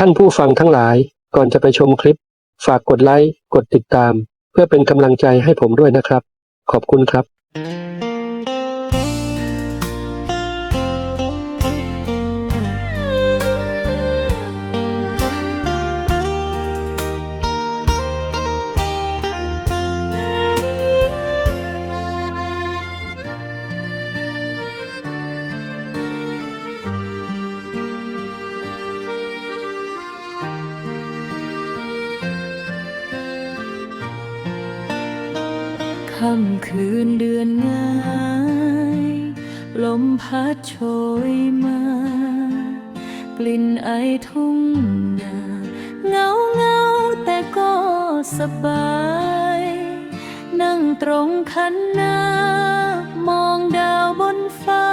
ท่านผู้ฟังทั้งหลาย ก่อนจะไปชมคลิป ฝากกดไลค์ กดติดตาม เพื่อเป็นกำลังใจให้ผมด้วยนะครับ ขอบคุณครับ ค่ำคืนเดือนง่าย ลมพัดโชยมา กลิ่นไอทุ่งนาเงาเงาแต่ก็สบาย นั่งตรงคันนามองดาวบนฟ้า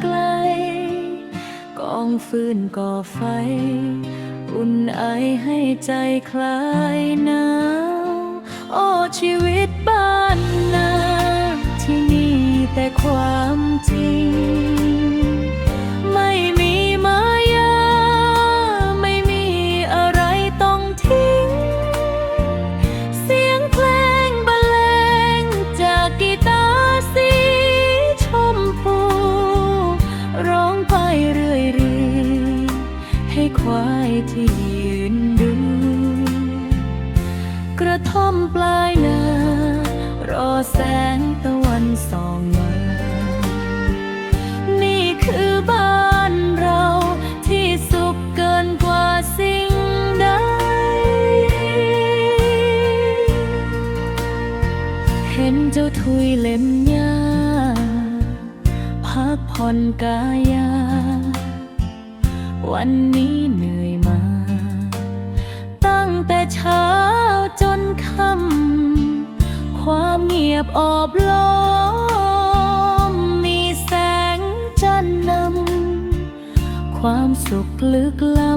ไกล กองฟืนก่อไฟ อุ่นไอให้ใจคลายหนาวโอ้ชีวิต บ้านนาที่มีแต่ความจริง ไม่มีมายา ไม่มีอะไรต้องทิ้ง เสียงเพลงบรรเลงจากกีตาร์สีชมพู ร้องไปเรื่อยๆให้ควายที่ยืนดู กระท่อมปลาย แสงตะวันส่องมา นี่คือบ้านเราที่สุขเกินกว่าสิ่งใด เห็นเจ้าทุยเล็มหญ้าพักผ่อนกายา วันนี้เหนื่อย บอบล้อมมีแสงจันทร์นำความสุขลึกล้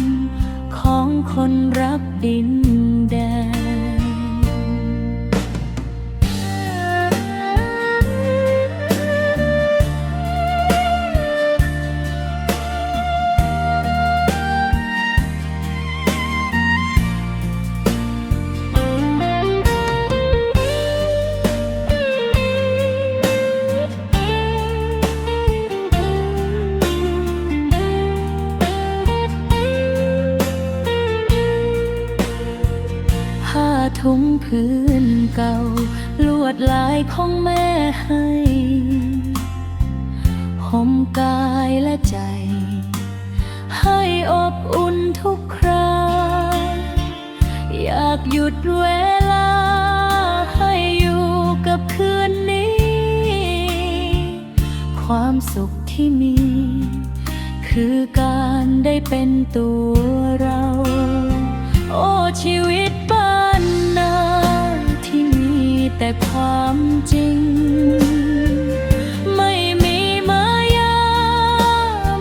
ำของคนรักดิน ทุงพื้นเก่า ลวดลายของแม่ให้ห่มกายและใจ ให้อบอุ่นทุกคราอยากหยุดเวลา ให้อยู่กับคืนนี้ ความสุขที่มี คือการได้เป็นตัวเรา โอ้ชีวิต แต่ความจริง ไม่มีมายา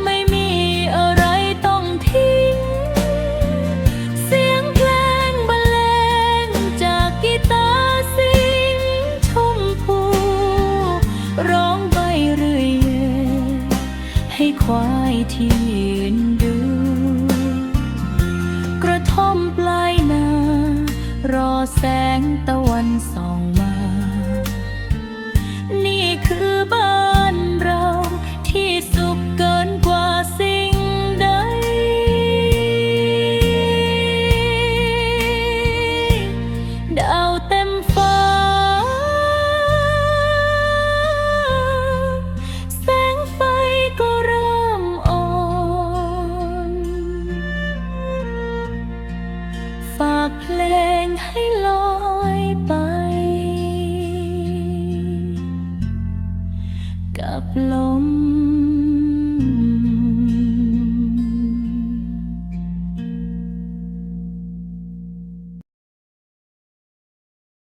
ไม่มีอะไรต้องทิ้ง เสียงเพลงบรรเลงจากกีตาร์สิงชมพู ร้องไปเรื่อยให้ควายที่ยืนดู กระท่อมปลายนา รอแสงตะวันส่อง